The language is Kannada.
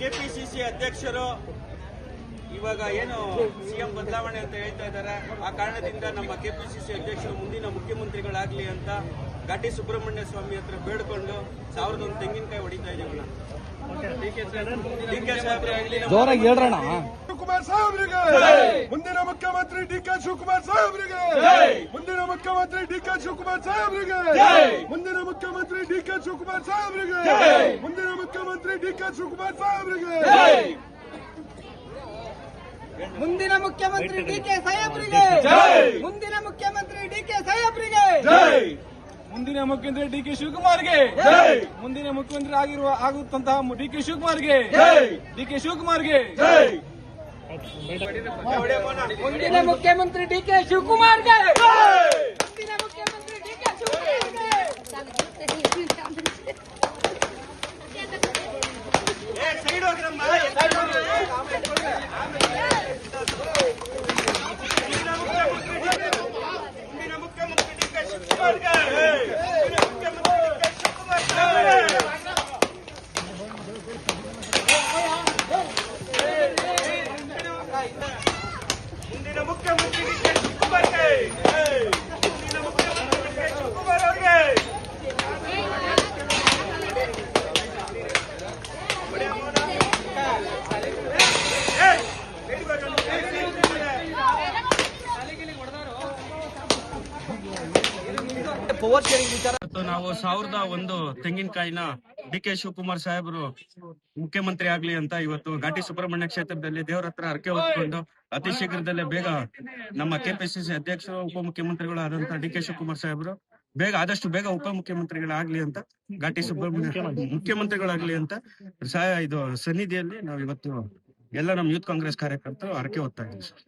ಕೆಪಿಸಿಸಿ ಅಧ್ಯಕ್ಷರು ಇವಾಗ ಏನು ಸಿಎಂ ಬದಲಾವಣೆ ಅಂತ ಹೇಳ್ತಾ ಇದ್ದಾರೆ. ಆ ಕಾರಣದಿಂದ ನಮ್ಮ ಕೆಪಿಸಿಸಿ ಅಧ್ಯಕ್ಷರು ಮುಂದಿನ ಮುಖ್ಯಮಂತ್ರಿಗಳಾಗ್ಲಿ ಅಂತ ಘಾಟಿ ಸುಬ್ರಹ್ಮಣ್ಯ ಸ್ವಾಮಿ ಹತ್ರ ಬೇಡ್ಕೊಂಡು ಸಾವಿರದ ಒಂದು ತೆಂಗಿನಕಾಯಿ ಹೊಡಿತಾ ಇದೀವಣ್ಣ ಡಿ ಕೆ ಸಾಹೇಬ್ರು ಶಿವಕುಮಾರ್ ಸಾಹೇಬ್ರಿಗೆ. ಮುಂದಿನ ಮುಖ್ಯಮಂತ್ರಿ ಡಿ ಕೆ ಶಿವಕುಮಾರ್ ಸಾಹೇಬ್ರಿಗೆ. ಮುಂದಿನ ಮುಖ್ಯಮಂತ್ರಿ ಡಿ ಕೆ ಶಿವಕುಮಾರ್ ಸಾಹೇಬ್ರಿಗೆ. ಮುಂದಿನ ಮುಖ್ಯಮಂತ್ರಿ ಡಿ ಕೆ ಶಿವಕುಮಾರ್ ಸಾಹೇಬ್ರಿಗೆ. ಮುಂದಿನ ಮುಖ್ಯಮಂತ್ರಿ ಡಿ ಕೆ ಶಿವಕುಮಾರ್ ಸಾಹೇಬ್ರಿಗೆ. ಮುಂದಿನ ಮುಖ್ಯಮಂತ್ರಿ ಡಿ ಕೆ ಸಾಹೇಬ್ರಿಗೆ. ಮುಂದಿನ ಮುಖ್ಯಮಂತ್ರಿ ಡಿ ಕೆ ಸಾಹೇಬ್ರಿಗೆ ಮುಂದಿನ ಮುಖ್ಯಮಂತ್ರಿ ಡಿ ಕೆ ಶಿವಕುಮಾರ್ಗೆ ಮುಂದಿನ ಮುಖ್ಯಮಂತ್ರಿ ಆಗಿರುವ ಆಗುತ್ತಂತಹ ಡಿ ಕೆ ಶಿವಕುಮಾರ್ಗೆ. ಡಿ ಕೆ ಶಿವಕುಮಾರ್ಗೆ. ಮುಂದಿನ ಮುಖ್ಯಮಂತ್ರಿ ಡಿ ಕೆ ಶಿವಕುಮಾರ್ ಮುಂದಿನ ಮುಖ್ಯಮಂತ್ರಿ ಡಿ ಕೆ ಶಿವಕುಮಾರ್ಗೆ ಏ, ಸೈಡ್ ಹೋಗ್ರಮ್ಮ, ಏ, ಸೈಡ್ ಹೋಗ್ರಿ. ಮುಂದಿನ ಮುಖ್ಯಮಂತ್ರಿ ಡಿ ಕೆ ಶಿವಕುಮಾರ್ಗೆ. ಮುಂದಿನ ಮುಖ್ಯಮಂತ್ರಿ ಡಿ ಕೆ ಶಿವಕುಮಾರ್ ಸಾಹೇಬ್ರಿಗೆ. ಮುಂದಿನ ಮುಖ್ಯಮಂತ್ರಿ ಡಿ ಕೆ ಶಿವಕುಮಾರ್ಗೆ. ಮುಂದಿನ ಮುಖ್ಯಮಂತ್ರಿ ಡಿ ಕೆ ಶಿವಕುಮಾರ್ ಅವ್ರಿಗೆ ನಾವು ಸಾವಿರದ ಒಂದು ತೆಂಗಿನಕಾಯಿನ ಡಿ ಕೆ ಶಿವಕುಮಾರ್ ಸಾಹೇಬರು ಮುಖ್ಯಮಂತ್ರಿ ಆಗ್ಲಿ ಅಂತ ಇವತ್ತು ಘಾಟಿ ಸುಬ್ರಹ್ಮಣ್ಯ ಕ್ಷೇತ್ರದಲ್ಲಿ ದೇವರ ಹತ್ರ ಹರಕೆ ಹೊತ್ಕೊಂಡು ಅತಿ ಶೀಘ್ರದಲ್ಲೇ ಬೇಗ ನಮ್ಮ ಕೆಪಿಸಿಸಿ ಅಧ್ಯಕ್ಷರು ಉಪಮುಖ್ಯಮಂತ್ರಿಗಳು ಆದಂತ ಡಿ ಕೆ ಶಿವಕುಮಾರ್ ಸಾಹೇಬರು ಬೇಗ ಆದಷ್ಟು ಬೇಗ ಉಪಮುಖ್ಯಮಂತ್ರಿಗಳಾಗ್ಲಿ ಅಂತ ಘಾಟಿ ಸುಬ್ರಹ್ಮಣ್ಯ ಮುಖ್ಯಮಂತ್ರಿಗಳಾಗ್ಲಿ ಅಂತ ಸಹ ಇದು ಸನ್ನಿಧಿಯಲ್ಲಿ ನಾವು ಇವತ್ತು ಎಲ್ಲ ನಮ್ಮ ಯೂತ್ ಕಾಂಗ್ರೆಸ್ ಕಾರ್ಯಕರ್ತರು ಹರಕೆ ಹೊತ್ತಾ ಇದ್ದೀವಿ ಸರ್.